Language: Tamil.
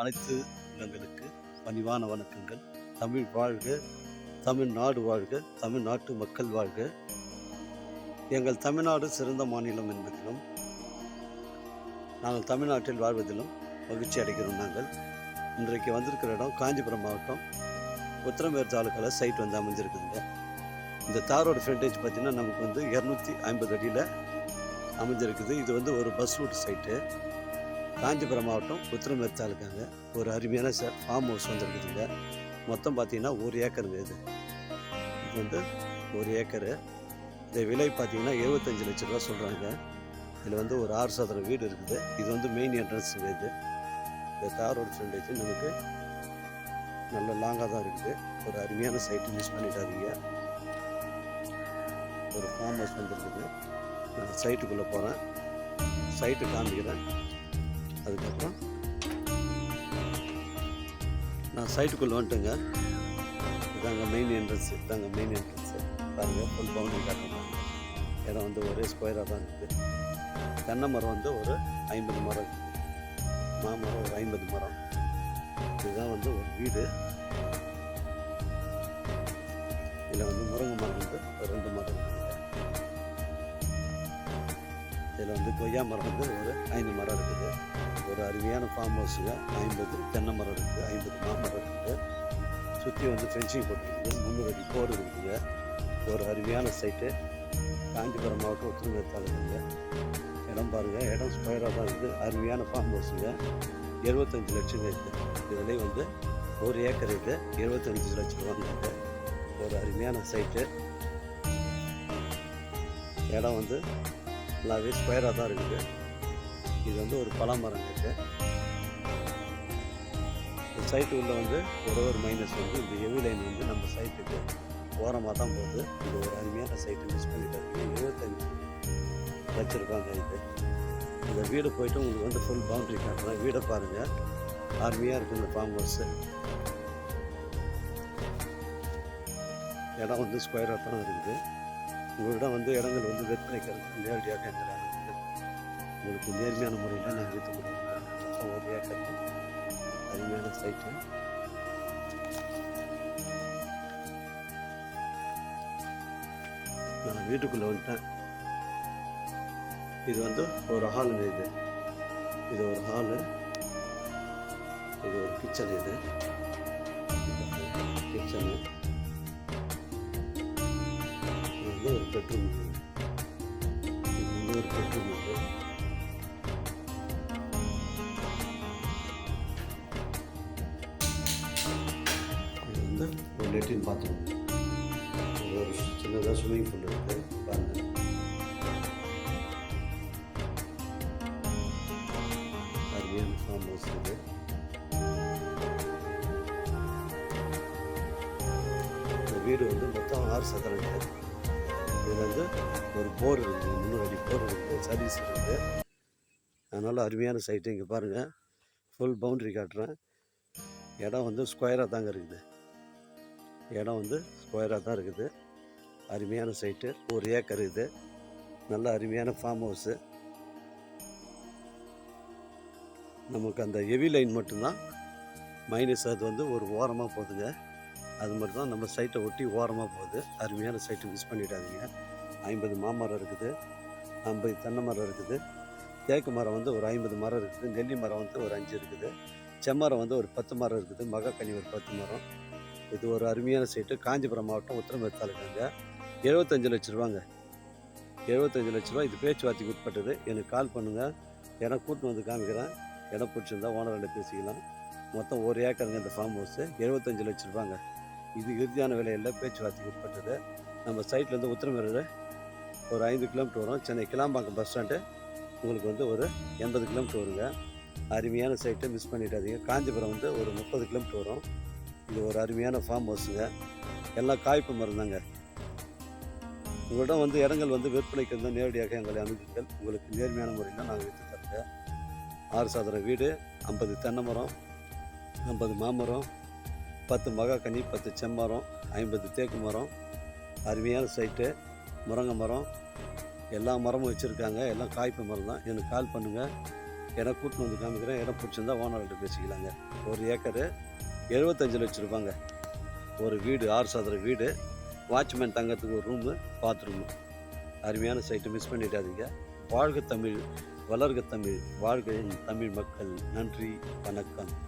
அனைத்து இல்லங்களுக்கு பணிவான வணக்கங்கள். தமிழ் வாழ்க தமிழ்நாடு வாழ்க தமிழ்நாட்டு மக்கள் வாழ்க. எங்கள் தமிழ்நாடு சிறந்த மாநிலம் என்பதிலும் நாங்கள் தமிழ்நாட்டில் வாழ்வதிலும் மகிழ்ச்சி அடைகிறோம் நாங்கள். இன்றைக்கு வந்திருக்கிற இடம் காஞ்சிபுரம் மாவட்டம். உத்திரமேர் தாலுக்காவில் சைட் வந்து அமைஞ்சிருக்குதுங்க. இந்த தாரோட ஃப்ரண்டேஜ் பார்த்திங்கன்னா நமக்கு வந்து இரநூத்தி ஐம்பது அடியில் அமைஞ்சிருக்குது. இது வந்து ஒரு பஸ் ரூட் சைட்டு காஞ்சிபுரம் மாவட்டம் உத்திரமேர் தாலுக்காங்க. ஒரு அருமையான சார் ஃபார்ம் ஹவுஸ் வந்துருக்குதுங்க. மொத்தம் பார்த்தீங்கன்னா ஒரு ஏக்கருங்க இது. இது வந்து ஒரு ஏக்கரு. இந்த விலை பார்த்தீங்கன்னா எழுபத்தஞ்சு லட்ச ரூபா சொல்கிறாங்க இதில் வந்து ஒரு ஆறு சதுர வீடு இருக்குது. இது வந்து மெயின் என்ட்ரன்ஸுங்க இது. இந்த தாரோட ஃப்ரெண்டேஜ் நமக்கு நல்ல லாங்காக தான் இருக்குது. ஒரு அருமையான சைட்டு மிஸ் பண்ணிட்டாதீங்க ஒரு ஃபார்ம் ஹவுஸ் வந்துருக்குது. நான் சைட்டுக்குள்ளே போகிறேன் சைட்டு காமிக்கிறேன். அதுக்கப்புறம் நான் சைட்டுக்குள்ளே வந்துட்டேங்க. இதாங்க மெயின் என்ட்ரன்ஸ் இதாங்க மெயின் என்ட்ரன்ஸு பாருங்க ஃபுல் பவுண்டரி காட்டுறாங்க இடம் வந்து ஒரே ஸ்கொயராக தான் இருக்குது. தென்னை மரம் வந்து ஒரு ஐம்பது மரம். இருக்குது மாமரம் ஒரு ஐம்பது மரம். இதுதான் வந்து ஒரு வீடு. இதில் வந்து முருங்கை மரம் வந்து ஒரு ரெண்டு மரம் இதில் வந்து கொய்யா மரம் வந்து ஒரு ஐந்து மரம் இருக்குது. ஒரு அருமையான ஃபார்ம் ஹவுஸுங்க ஐம்பது தென்னை மரம் இருக்குது ஐம்பது மாமரம் இருக்குது. சுற்றி வந்து ஃபென்சிங் போட்டுருக்குது முந்நூறு அடி போர் இருக்குதுங்க ஒரு அருமையான சைட்டு காஞ்சிபுரம் மாவட்டம் உத்திரமேர் தாலுக்குங்க இடம் பாருங்கள் இடம் ஸ்கொயராக தான் இருக்குது. அருமையான ஃபார்ம் ஹவுஸுங்க எழுபத்தஞ்சு லட்சம் இருக்குது. இது விலை வந்து ஒரு ஏக்கர் இது. எழுபத்தஞ்சு லட்சம் ரூபாங்க ஒரு அருமையான சைட்டு இடம் வந்து நல்லாவே ஸ்கொயராக தான் இருக்குது. இது வந்து ஒரு பலாமரம் இருக்குது இந்த சைட்டு உள்ள வந்து ஒரு ஒரு மைனஸ் வந்து இந்த எவி லைன் வந்து நம்ம சைட்டுக்கு ஓரமாக தான் போகுது. இது ஒரு அருமையான சைட்டு மிஸ் பண்ணிட்டாங்க எழுபத்தஞ்சு வச்சுருக்காங்க இது. இந்த வீடு போயிட்டு உங்களுக்கு வந்து ஃபுல் பவுண்ட்ரி காட்டுறேன். வீடை பாருங்கள் அருமையாக இருக்குது இந்த ஃபார்ம் ஹவுஸு இடம் வந்து ஸ்கொயராக தான் இருக்குது. உங்களிடம் வந்து இடங்கள் வந்து விற்பனைக்கிறது நேரடியாக எங்கள் உங்களுக்கு நேர்மையான முறையில் நான் விற்று முடியும் மொத்தம் ஒரு ஏக்கர் அருமையான சைட்டு நான் வீட்டுக்குள்ளே வந்துட்டேன். இது வந்து ஒரு ஹால் இது. இது ஒரு ஹாலு இது ஒரு கிச்சன் இது. கிச்சனு இது வந்து ஒரு பெட்ரூம் இது வந்து ஒரு பெட்ரூம் இது இது. லெட்டின் பாத்ரூம். ஒரு சின்னதாக ஸ்விம்மிங் பூல் இருக்குது பாருங்கள் அருமையான ஃபார்ம் ஹவுஸ் இது இந்த வீடு வந்து மொத்தம் ஆறு சதுரம் இருக்குது இதில் வந்து ஒரு போர் இருக்குது முந்நூறு அடி போர் இருக்குது சர்வீஸ் இருக்குது அதனால் அருமையான சைட்டு இங்கே பாருங்கள் ஃபுல் பவுண்ட்ரி காட்டுறேன். இடம் வந்து ஸ்கொயராக தாங்க இருக்குது. இடம் வந்து ஸ்கொயராக தான் இருக்குது. அருமையான சைட்டு. ஒரு ஏக்கர் இது. நல்ல அருமையான ஃபார்ம் ஹவுஸு நமக்கு அந்த ஹெவி லைன் மட்டும்தான். மைனஸ் அது வந்து ஒரு ஓரமாக போகுதுங்க அது மட்டும் தான் நம்ம சைட்டை ஒட்டி ஓரமாக போகுது. அருமையான சைட்டை மிஸ் பண்ணிடாதீங்க. ஐம்பது மாமரம் இருக்குது. ஐம்பது தென்னை மரம் இருக்குது. தேக்கு மரம் வந்து ஒரு ஐம்பது மரம் இருக்குது. நெல்லி மரம் வந்து ஒரு அஞ்சு இருக்குது. செம்மரம் வந்து ஒரு பத்து மரம் இருக்குது. மகக்கனி ஒரு பத்து மரம். இது ஒரு அருமையான சைட்டு. காஞ்சிபுரம் மாவட்டம் உத்தரமேற்கு தாலுக்காங்க எழுபத்தஞ்சு லட்ச ரூபாங்க. எழுபத்தஞ்சு லட்ச ரூபா இது பேச்சுவார்த்தைக்கு உட்பட்டது. எனக்கு கால் பண்ணுங்கள் இடம் கூட்டின்னு வந்து காமிக்கிறேன். இடம் பிடிச்சிருந்தா ஓனரோட பேசிக்கலாம். மொத்தம் ஒரு ஏக்கருங்க இந்த ஃபார்ம் ஹவுஸு எழுபத்தஞ்சு லட்ச ரூபாங்க. இது இறுதியான விலையில் பேச்சுவார்த்தைக்கு உட்பட்டது. நம்ம சைட்லேருந்து உத்திரமேரூர் ஒரு ஐந்து கிலோமீட்டர் வரும். சென்னை கிளாம்பாக்கம் பஸ் ஸ்டாண்டு உங்களுக்கு வந்து ஒரு எண்பது கிலோமீட்டர் வருங்க. அருமையான சைட்டை மிஸ் பண்ணிடாதீங்க. காஞ்சிபுரம் வந்து ஒரு முப்பது கிலோமீட்டர் வரும். இது ஒரு அருமையான ஃபார்ம் ஹவுஸுங்க எல்லாம் காய்ப்பு மருந்தாங்க. தாங்க உங்களிடம் வந்து இடங்கள் வந்து விற்பனைக்கு இருந்தால் நேரடியாக எங்களை அணுகுங்கள் உங்களுக்கு நேர்மையான முறையில் நாங்கள் விற்று தருங்க ஆறு சாதன வீடு ஐம்பது தென்னை மரம் ஐம்பது மாமரம் பத்து மகாக்கனி பத்து செம்மரம் ஐம்பது தேக்கு மரம் அருமையான சைட்டு முருங்கை மரம் எல்லா மரமும் வச்சுருக்காங்க. எல்லாம் காய்ப்பு மரம் தான். எனக்கு கால் பண்ணுங்கள் இடம் கூட்டின்னு வந்து காமிக்கிறேன். இடம் பிடிச்சிருந்தா ஓனர்கிட்ட பேசிக்கலாங்க. ஒரு ஏக்கரு எழுபத்தஞ்சு வச்சுருப்பாங்க ரூபாங்க. ஒரு வீடு ஆறு சதுர வீடு. வாட்ச்மேன் தங்கத்துக்கு ஒரு ரூமு பாத்ரூமு அருமையான சைட்டை மிஸ் பண்ணிடாதீங்க. வாழ்க தமிழ் வளர்க தமிழ் வாழ்க தமிழ் மக்கள். நன்றி வணக்கம்.